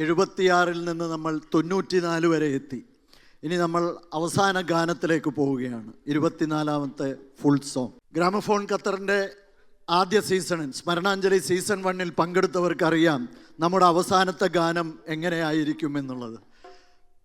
എഴുപത്തിയാറിൽ നിന്ന് നമ്മൾ തൊണ്ണൂറ്റിനാല് വരെ എത്തി. ഇനി നമ്മൾ അവസാന ഗാനത്തിലേക്ക് പോവുകയാണ്. ഇരുപത്തിനാലാമത്തെ ഫുൾ സോങ് ഗ്രാമഫോൺ ഖത്തറിന്റെ ആദ്യ സീസണിൽ സ്മരണാഞ്ജലി സീസൺ വണ്ണിൽ പങ്കെടുത്തവർക്കറിയാം നമ്മുടെ അവസാനത്തെ ഗാനം എങ്ങനെയായിരിക്കും എന്നുള്ളത്.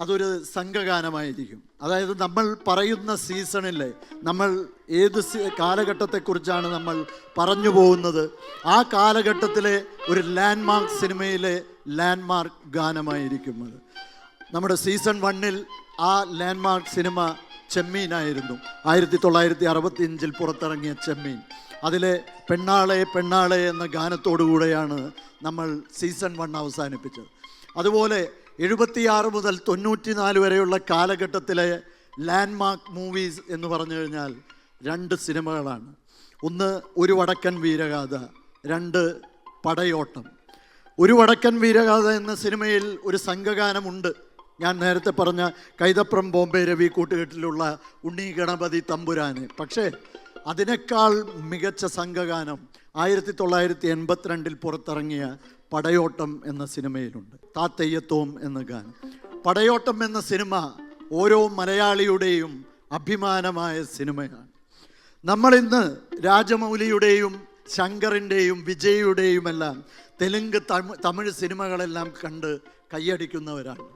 അതൊരു സംഘഗാനമായിരിക്കും. അതായത് നമ്മൾ പറയുന്ന സീസണിലെ നമ്മൾ ഏത് കാലഘട്ടത്തെക്കുറിച്ചാണ് നമ്മൾ പറഞ്ഞു പോകുന്നത്? ആ കാലഘട്ടത്തിലെ ഒരു ലാൻഡ്മാർക്ക് സിനിമയിലെ ലാൻഡ്മാർക്ക് ഗാനമായിരിക്കും അത് നമ്മുടെ സീസൺ വണ്ണിൽ ആ ലാൻഡ്മാർക്ക് സിനിമ ചെമ്മീനായിരുന്നു. ആയിരത്തി തൊള്ളായിരത്തി അറുപത്തി അഞ്ചിൽ പുറത്തിറങ്ങിയ ചെമ്മീൻ. അതിലെ പെണ്ണാളെ പെണ്ണാളെ എന്ന ഗാനത്തോടുകൂടെയാണ് നമ്മൾ സീസൺ വൺ അവസാനിപ്പിച്ചത്. അതുപോലെ എഴുപത്തിയാറ് മുതൽ തൊണ്ണൂറ്റിനാല് വരെയുള്ള കാലഘട്ടത്തിലെ ലാൻഡ്മാർക്ക് മൂവീസ് എന്ന് പറഞ്ഞു കഴിഞ്ഞാൽ രണ്ട് സിനിമകളാണ് ഒന്ന് ഒരു വടക്കൻ വീരഗാഥ രണ്ട് പടയോട്ടം. ഒരു വടക്കൻ വീരഗാഥ എന്ന സിനിമയിൽ ഒരു സംഘഗാനമുണ്ട്. ഞാൻ നേരത്തെ പറഞ്ഞ കൈതപ്രം ബോംബെ രവി കൂട്ടുകെട്ടിലുള്ള ഉണ്ണി ഗണപതി തമ്പുരാന്. പക്ഷേ അതിനേക്കാൾ മികച്ച സംഘഗാനം ആയിരത്തി തൊള്ളായിരത്തി എൺപത്തിരണ്ടിൽ പുറത്തിറങ്ങിയ പടയോട്ടം എന്ന സിനിമയിലുണ്ട്. താത്തയ്യത്തോം എന്ന ഗാനം. പടയോട്ടം എന്ന സിനിമ ഓരോ മലയാളിയുടെയും അഭിമാനമായ സിനിമയാണ്. നമ്മളിന്ന് രാജമൗലിയുടെയും ശങ്കറിന്റെയും വിജയുടെയുമെല്ലാം തെലുങ്ക് തമി തമിഴ് സിനിമകളെല്ലാം കണ്ട് കൈയടിക്കുന്നവരാണ്.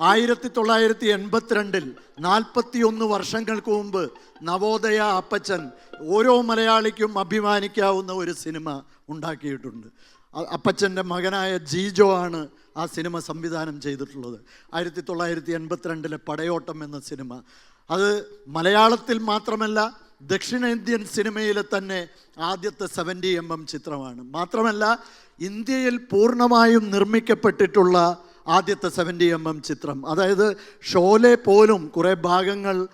ആയിരത്തി തൊള്ളായിരത്തി എൺപത്തിരണ്ടിൽ നാൽപ്പത്തി ഒന്ന് വർഷങ്ങൾക്ക് മുമ്പ് നവോദയ അപ്പച്ചൻ ഓരോ മലയാളിക്കും അഭിമാനിക്കാവുന്ന ഒരു സിനിമ ഉണ്ടാക്കിയിട്ടുണ്ട്. അപ്പച്ചന്റെ മകനായ ജീജോ ആണ് ആ സിനിമ സംവിധാനം ചെയ്തിട്ടുള്ളത്. ആയിരത്തി തൊള്ളായിരത്തി എൺപത്തിരണ്ടിലെ പടയോട്ടം എന്ന സിനിമ. അത് മലയാളത്തിൽ മാത്രമല്ല ദക്ഷിണേന്ത്യൻ സിനിമയിലെ തന്നെ ആദ്യത്തെ സെവന്റി എം എം ചിത്രമാണ്. മാത്രമല്ല ഇന്ത്യയിൽ പൂർണമായും നിർമ്മിക്കപ്പെട്ടിട്ടുള്ള ആദ്യത്തെ സെവന്റി എം എം ചിത്രം. അതായത് ഷോലെ പോലും കുറേ ഭാഗങ്ങൾ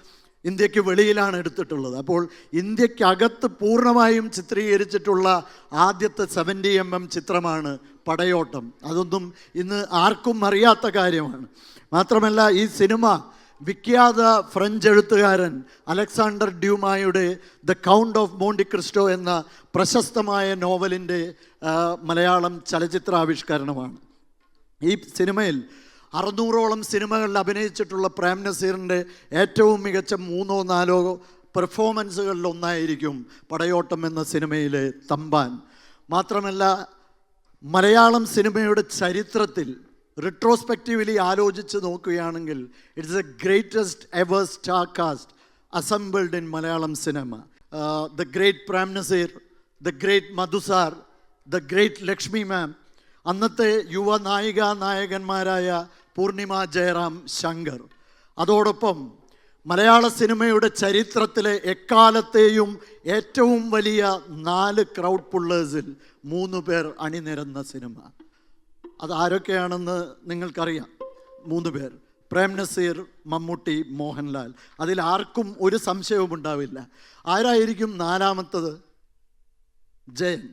ഇന്ത്യയ്ക്ക് വെളിയിലാണ് എടുത്തിട്ടുള്ളത്. അപ്പോൾ ഇന്ത്യക്കകത്ത് പൂർണമായും ചിത്രീകരിച്ചിട്ടുള്ള ആദ്യത്തെ സെവന്റി എം എം ചിത്രമാണ് പടയോട്ടം. അതൊന്നും ഇന്ന് ആർക്കും അറിയാത്ത കാര്യമാണ്. മാത്രമല്ല ഈ സിനിമ വിഖ്യാത ഫ്രഞ്ച് എഴുത്തുകാരൻ Alexander ഡ്യൂമായുടെ the count of Monte Cristo എന്ന പ്രശസ്തമായ നോവലിന്റെ മലയാളം ചലച്ചിത്രാവിഷ്കരണമാണ്. ഈ സിനിമയിൽ അറുന്നൂറോളം സിനിമകളിൽ അഭിനയിച്ചിട്ടുള്ള പ്രേം നസീറിന്റെ ഏറ്റവും മികച്ച മൂന്നോ നാലോ പെർഫോമൻസുകളിൽ ഒന്നായിരിക്കും പടയോട്ടം എന്ന സിനിമയിലെ തമ്പാൻ. മാത്രമല്ല മലയാളം സിനിമയുടെ ചരിത്രത്തിൽ റിട്രോസ്പെക്റ്റീവ്ലി ആലോചിച്ച് നോക്കുകയാണെങ്കിൽ it's a greatest ever star cast assembled in Malayalam cinema the great Prem Nazir the great Madhu sir the great Lakshmi ma'am അന്നത്തെ യുവ നായിക നായകന്മാരായ പൂർണിമ ജയറാം ശങ്കർ. അതോടൊപ്പം മലയാള സിനിമയുടെ ചരിത്രത്തിലെ എക്കാലത്തെയും ഏറ്റവും വലിയ നാല് ക്രൗഡ് പുള്ളേഴ്സിൽ മൂന്ന് പേർ അണിനിരന്ന സിനിമ. അത് ആരൊക്കെയാണെന്ന് നിങ്ങൾക്കറിയാം. മൂന്ന് പേർ. പ്രേം നസീർ മമ്മൂട്ടി മോഹൻലാൽ. അതിൽ ആർക്കും ഒരു സംശയവും ഉണ്ടാവില്ല ആരായിരിക്കും നാലാമത്തത്? ജയൻ.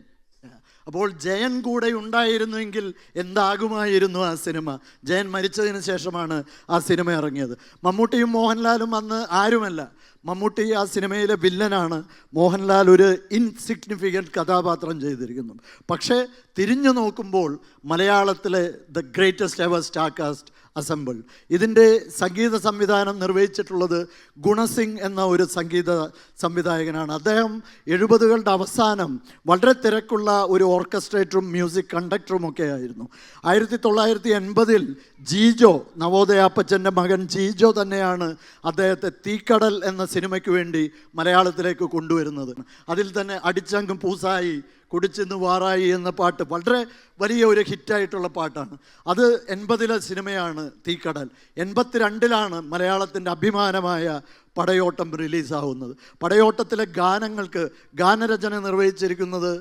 അപ്പോൾ ജയൻ കൂടെ ഉണ്ടായിരുന്നുവെങ്കിൽ എന്താകുമായിരുന്നു ആ സിനിമ? ജയൻ മരിച്ചതിന് ശേഷമാണ് ആ സിനിമ ഇറങ്ങിയത്. മമ്മൂട്ടിയും മോഹൻലാലും അന്ന് ആരുമല്ല. മമ്മൂട്ടി ആ സിനിമയിലെ വില്ലനാണ്. മോഹൻലാൽ ഒരു ഇൻസിഗ്നിഫിക്കന്റ് കഥാപാത്രം ചെയ്തിരിക്കുന്നു. പക്ഷേ തിരിഞ്ഞു നോക്കുമ്പോൾ മലയാളത്തിലെ the greatest ever star cast assemble ഇതിന്റെ സംഗീത സംവിധാനം നിർവഹിച്ചിട്ടുള്ളത് ഗുണസിംഗ് എന്ന ഒരു സംഗീത സംവിധായകനാണ്. അദ്ദേഹം എഴുപതുകളുടെ അവസാനം വളരെ തിരക്കുള്ള ഒരു ഓർക്കസ്ട്രേറ്ററും മ്യൂസിക് കണ്ടക്ടറും ഒക്കെ ആയിരുന്നു. ആയിരത്തി തൊള്ളായിരത്തി എൺപതിൽ ജീജോ നവോദയാപ്പച്ചന്റെ മകൻ ജീജോ തന്നെയാണ് അദ്ദേഹത്തെ തീക്കടൽ എന്ന സിനിമയ്ക്ക് വേണ്ടി മലയാളത്തിലേക്ക് കൊണ്ടുവരുന്നത്. അതിൽ തന്നെ അടിച്ചങ്കും പൂസായി കുടിച്ചിന്ന് വാറായി എന്ന പാട്ട് വളരെ വലിയ ഒരു ഹിറ്റായിട്ടുള്ള പാട്ടാണ്. അത് എൺപതിലെ സിനിമയാണ് തീക്കടൽ. എൺപത്തിരണ്ടിലാണ് മലയാളത്തിന്റെ അഭിമാനമായ പടയോട്ടം റിലീസാവുന്നത്. പടയോട്ടത്തിലെ ഗാനങ്ങൾക്ക് ഗാനരചന നിർവഹിച്ചിരിക്കുന്നത്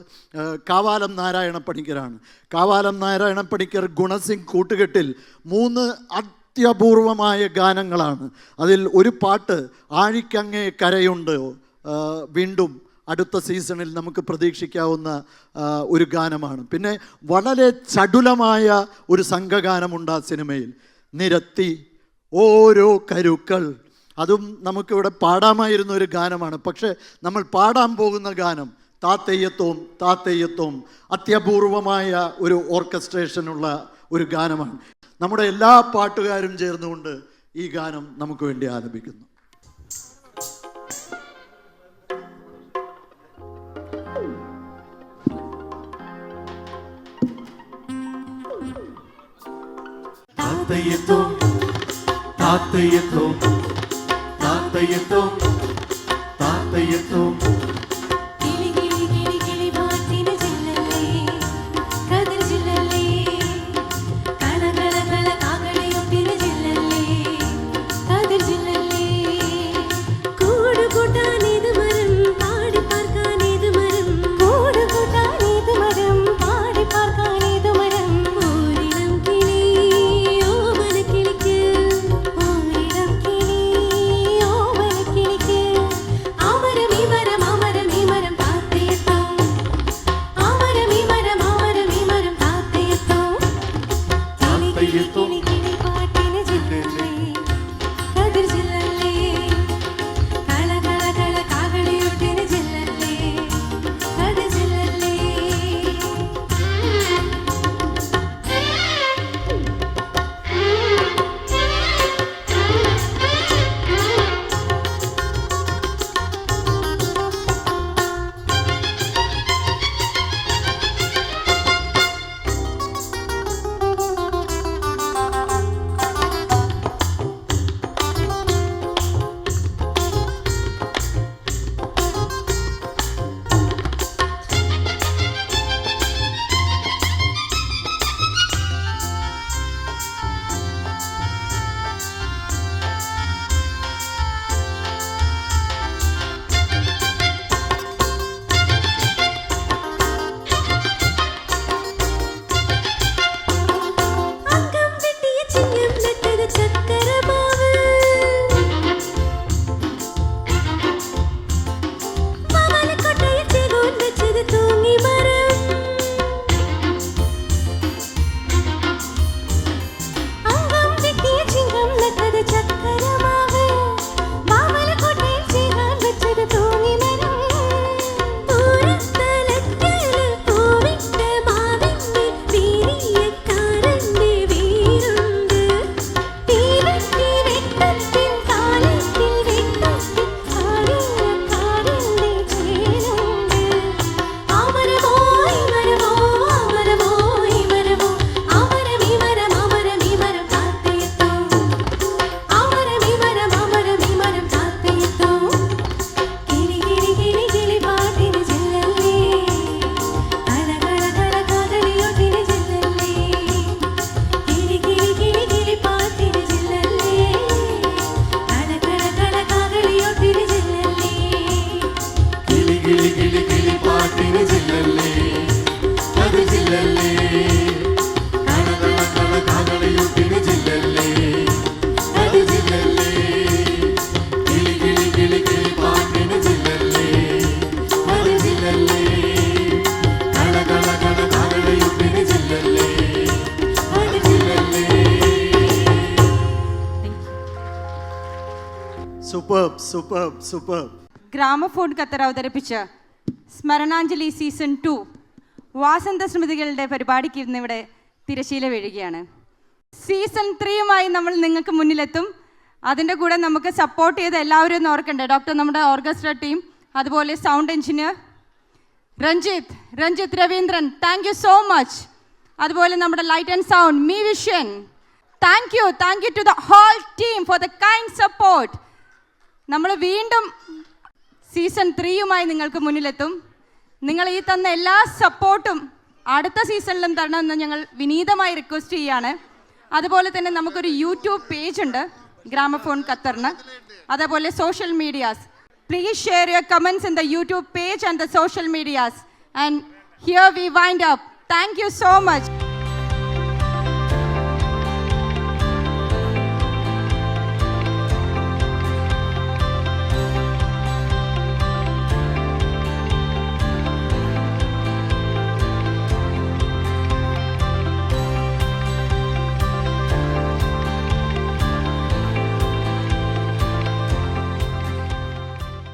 കാവാലം നാരായണ പണിക്കരാണ്. കാവാലം നാരായണ പണിക്കർ ഗുണസിംഗ് കൂട്ടുകെട്ടിൽ മൂന്ന് അത്യപൂർവമായ ഗാനങ്ങളാണ്. അതിൽ ഒരു പാട്ട് ആഴിക്കങ്ങേ കരയുണ്ട് വീണ്ടും അടുത്ത സീസണിൽ നമുക്ക് പ്രതീക്ഷിക്കാവുന്ന ഒരു ഗാനമാണ്. പിന്നെ വളരെ ചടുലമായ ഒരു സംഘഗാനമുണ്ട് ആ സിനിമയിൽ. നിരത്തി ഓരോ കരുക്കൾ. അതും നമുക്കിവിടെ പാടാമായിരുന്ന ഒരു ഗാനമാണ്. പക്ഷേ നമ്മൾ പാടാൻ പോകുന്ന ഗാനം താത്തയ്യത്വം താത്തയ്യത്വം അത്യപൂർവമായ ഒരു ഓർക്കസ്ട്രേഷനുള്ള ഒരു ഗാനമാണ്. നമ്മുടെ എല്ലാ പാട്ടുകാരും ചേർന്നുകൊണ്ട് ഈ ഗാനം നമുക്ക് വേണ്ടി ആലപിക്കുന്നു. татаєту, татаєту, татаєту, татаєту. ഗ്രാമഫോൺ ഖത്തർ അവതരിപ്പിച്ച സ്മരണാഞ്ജലി സീസൺ ടു വാസന്ത സ്മൃതികളുടെ പരിപാടിക്ക് ഇന്നിവിടെ തിരശീല വീഴുകയാണ്. സീസൺ ത്രീയുമായി നമ്മൾ നിങ്ങൾക്ക് മുന്നിലെത്തും. അതിന്റെ കൂടെ നമുക്ക് സപ്പോർട്ട് ചെയ്ത് എല്ലാവരും ഒന്ന് ഓർക്കണ്ടേ? ഡോക്ടർ നമ്മുടെ ഓർക്കസ്ട്ര ടീം അതുപോലെ sound engineer Ranjith Ranjith Raveendran thank you so much അതുപോലെ നമ്മുടെ light and sound me vision thank you thank you to the whole team for the kind support നമ്മൾ വീണ്ടും സീസൺ ത്രീയുമായി നിങ്ങൾക്ക് മുന്നിലെത്തും. നിങ്ങൾ ഈ തന്ന എല്ലാ സപ്പോർട്ടും അടുത്ത സീസണിലും തരണമെന്ന് ഞങ്ങൾ വിനീതമായി റിക്വസ്റ്റ് ചെയ്യാണ്. അതുപോലെ തന്നെ നമുക്കൊരു യൂട്യൂബ് പേജ് ഉണ്ട് ഗ്രാമഫോൺ ഖത്തറിന്. അതേപോലെ social medias please share your comments in the YouTube page and the social medias and here we wind up thank you so much